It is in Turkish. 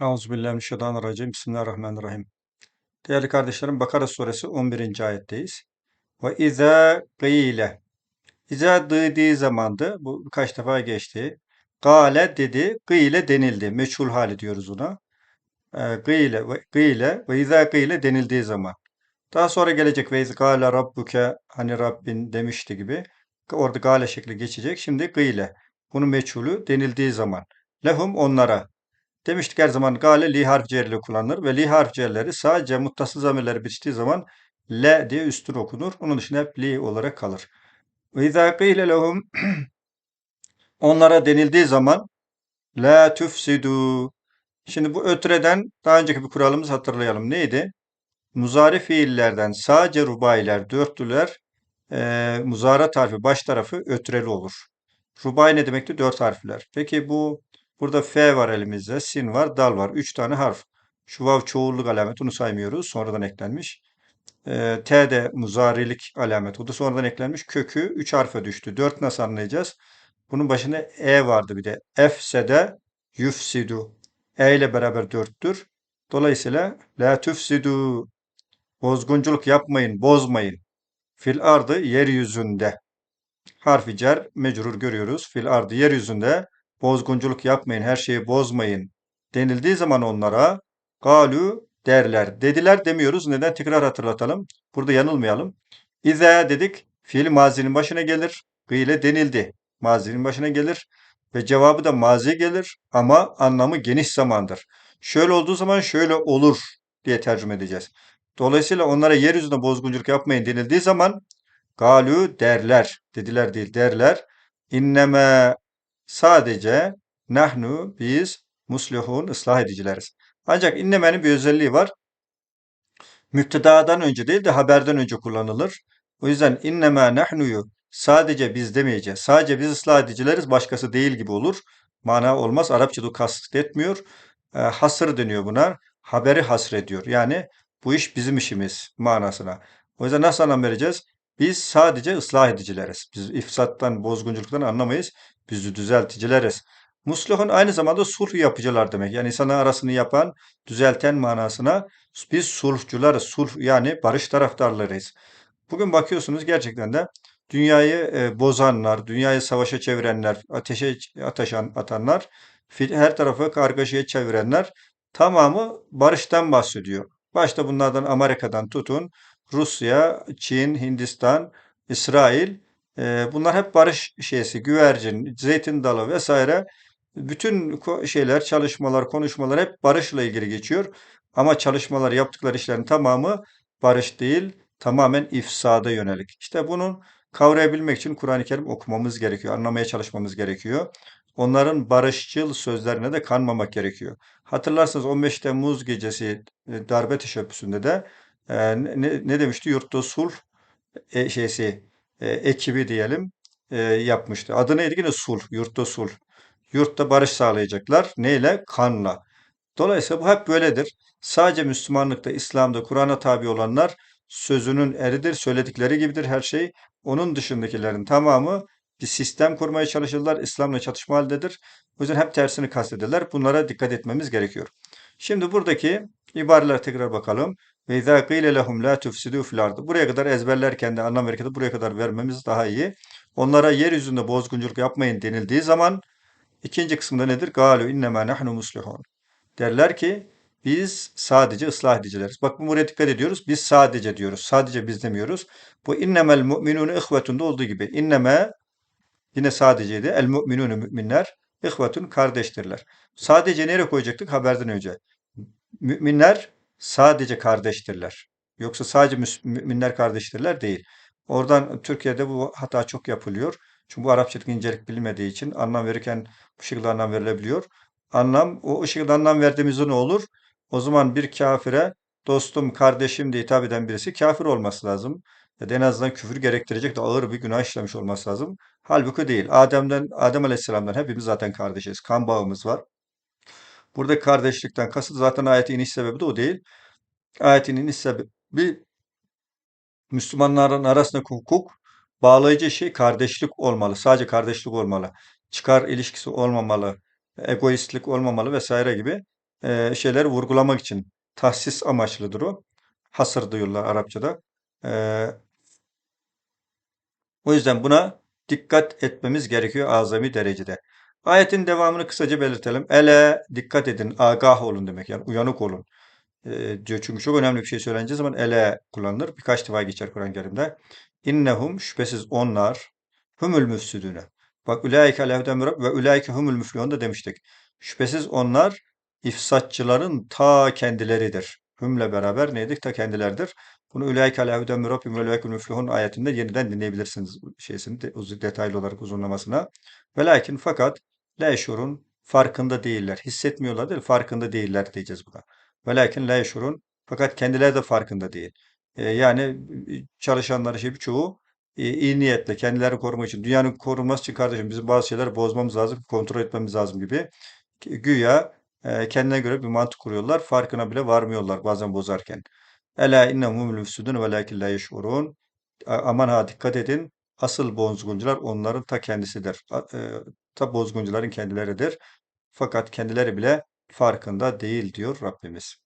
Euzubillahimineşşeytanirracim. Bismillahirrahmanirrahim. Değerli kardeşlerim Bakara suresi 11. ayetteyiz. Ve izâ gîle. İzâ dediği zamandı. Bu birkaç defa geçti. Gâle dedi. Gîle denildi. Meçhul hali diyoruz ona. Gîle ve gîle ve izâ gîle denildiği zaman. Daha sonra gelecek ve iz gâle rabbuke hani Rabbin demişti gibi. Orada gâle şekli geçecek. Şimdi gîle. Bunun meçhulü denildiği zaman. Lehum onlara. Demiştik her zaman gale li harf cerli kullanılır ve li harf cerleri sadece muttasıl zamirleri bitiştiği zaman le diye üstün okunur. Onun dışında hep li olarak kalır. Ve izâ qîle lehum onlara denildiği zaman la tufsidu. Şimdi bu ötreden daha önceki bir kuralımız hatırlayalım. Neydi? Muzari fiillerden sadece rubailer, dörtlüler e, muzara tarifi baş tarafı ötreli olur. Rubai ne demekti? Dört harfler. Peki bu burada F var elimizde, sin var, dal var. Üç tane harf. Şu vav çoğulluk alameti onu saymıyoruz. Sonradan eklenmiş. E, T de muzarilik alameti. O da sonradan eklenmiş. Kökü üç harfe düştü. Dört nasıl anlayacağız? Bunun başında E vardı bir de. Efsede yufsidu. E ile beraber dörttür. Dolayısıyla la tufsidu. Bozgunculuk yapmayın, bozmayın. Fil ardı yeryüzünde. Harfi cer mecrur görüyoruz. Fil ardı yeryüzünde bozgunculuk yapmayın, her şeyi bozmayın denildiği zaman onlara galu derler. Dediler demiyoruz. Neden? Tekrar hatırlatalım. Burada yanılmayalım. İze dedik. Fiil mazinin başına gelir. Gıyle denildi. Mazinin başına gelir. Ve cevabı da mazi gelir ama anlamı geniş zamandır. Şöyle olduğu zaman şöyle olur diye tercüme edeceğiz. Dolayısıyla onlara yeryüzünde bozgunculuk yapmayın denildiği zaman galu derler. Dediler değil derler. İnneme sadece nahnu biz muslihun ıslah edicileriz. Ancak innemenin bir özelliği var. Müptedadan önce değil de haberden önce kullanılır. O yüzden inneme nahnuyu sadece biz demeyeceğiz. Sadece biz ıslah edicileriz başkası değil gibi olur. Mana olmaz. Arapçada kastetmiyor. E, hasır deniyor buna. Haberi hasrediyor. Yani bu iş bizim işimiz manasına. O yüzden nasıl anlam vereceğiz? Biz sadece ıslah edicileriz. Biz ifsattan, bozgunculuktan anlamayız. Biz düzelticileriz. Muslihun aynı zamanda sulh yapıcılar demek. Yani insanın arasını yapan, düzelten manasına biz sulhcularız. Sulh yani barış taraftarlarıyız. Bugün bakıyorsunuz gerçekten de dünyayı e, bozanlar, dünyayı savaşa çevirenler, ateşe ataşan atanlar, her tarafı kargaşaya çevirenler tamamı barıştan bahsediyor. Başta bunlardan Amerika'dan tutun, Rusya, Çin, Hindistan, İsrail, e, bunlar hep barış şeysi, güvercin, zeytin dalı vesaire. Bütün şeyler, çalışmalar, konuşmalar hep barışla ilgili geçiyor. Ama çalışmalar, yaptıkları işlerin tamamı barış değil, tamamen ifsada yönelik. İşte bunun kavrayabilmek için Kur'an-ı Kerim okumamız gerekiyor, anlamaya çalışmamız gerekiyor. Onların barışçıl sözlerine de kanmamak gerekiyor. Hatırlarsanız 15 Temmuz gecesi e, darbe teşebbüsünde de e, ne, ne demişti? Yurtta sulh e, şeysi e, ekibi diyelim e, yapmıştı. Adı neydi? Yine sulh, yurtta sulh. Yurtta barış sağlayacaklar. Neyle? Kanla. Dolayısıyla bu hep böyledir. Sadece Müslümanlıkta, İslam'da, Kur'an'a tabi olanlar sözünün eridir, söyledikleri gibidir her şey. Onun dışındakilerin tamamı bir sistem kurmaya çalışırlar. İslam'la çatışma haldedir. O yüzden hep tersini kastederler. Bunlara dikkat etmemiz gerekiyor. Şimdi buradaki ibareler tekrar bakalım. Ve izâ gîle lehum lâ tufsidû fil ardı. Buraya kadar ezberlerken de anlam verirken buraya kadar vermemiz daha iyi. Onlara yeryüzünde bozgunculuk yapmayın denildiği zaman ikinci kısımda nedir? Galu innemâ nahnu muslihun. Derler ki biz sadece ıslah edicileriz. Bak bu buraya dikkat ediyoruz. Biz sadece diyoruz. Sadece biz demiyoruz. Bu innemel mu'minûne ihvetunda olduğu gibi. İnneme yine sadeceydi. El mu'minûne müminler ihvetun kardeştirler. Sadece nereye koyacaktık haberden önce? Müminler sadece kardeştirler. Yoksa sadece müminler kardeştirler değil. Oradan Türkiye'de bu hata çok yapılıyor. Çünkü bu Arapçadaki incelik bilmediği için anlam verirken bu şekilde anlam verilebiliyor. Anlam, o şekilde anlam verdiğimizde ne olur? O zaman bir kafire dostum, kardeşim diye hitap eden birisi kafir olması lazım. Ya en azından küfür gerektirecek de ağır bir günah işlemiş olması lazım. Halbuki değil. Adem'den, Adem Aleyhisselam'dan hepimiz zaten kardeşiz. Kan bağımız var. Burada kardeşlikten kasıt zaten ayetin iniş sebebi de o değil. Ayetin iniş sebebi Müslümanların arasındaki hukuk bağlayıcı şey kardeşlik olmalı. Sadece kardeşlik olmalı. Çıkar ilişkisi olmamalı. Egoistlik olmamalı vesaire gibi. e, şeyleri vurgulamak için tahsis amaçlıdır o. Hasır diyorlar Arapçada. E, o yüzden buna dikkat etmemiz gerekiyor azami derecede. Ayetin devamını kısaca belirtelim. Ele dikkat edin, agah olun demek yani uyanık olun. E. Çünkü çok önemli bir şey söyleneceği zaman ele kullanılır. Birkaç defa geçer Kur'an-ı Kerim'de. İnnehum şüphesiz onlar humul müfsidüne. Bak ülaike aleyhuden ve ülaike humul müflihun da demiştik. Şüphesiz onlar ifsatçıların ta kendileridir. Hümle beraber neydik? Ta kendileridir. Bunu ülaike ve rabbim ve ülaike müflihun ayetinde yeniden dinleyebilirsiniz şeysini detaylı olarak uzunlamasına. Ve lakin fakat la yeşurun farkında değiller. Hissetmiyorlar değil, farkında değiller diyeceğiz buna. Velakin la yeşurun fakat kendileri de farkında değil. E, yani e, çalışanların şey birçoğu e, iyi niyetle kendilerini korumak için, dünyanın korunması için kardeşim bizim bazı şeyler bozmamız lazım, kontrol etmemiz lazım gibi. Güya e, kendine göre bir mantık kuruyorlar. Farkına bile varmıyorlar bazen bozarken. Ela innehum müfsidun velakin la yeşurun. Aman ha dikkat edin. Asıl bozguncular onların ta kendisidir. A- e, Ta bozguncuların kendileridir. Fakat kendileri bile farkında değil diyor Rabbimiz.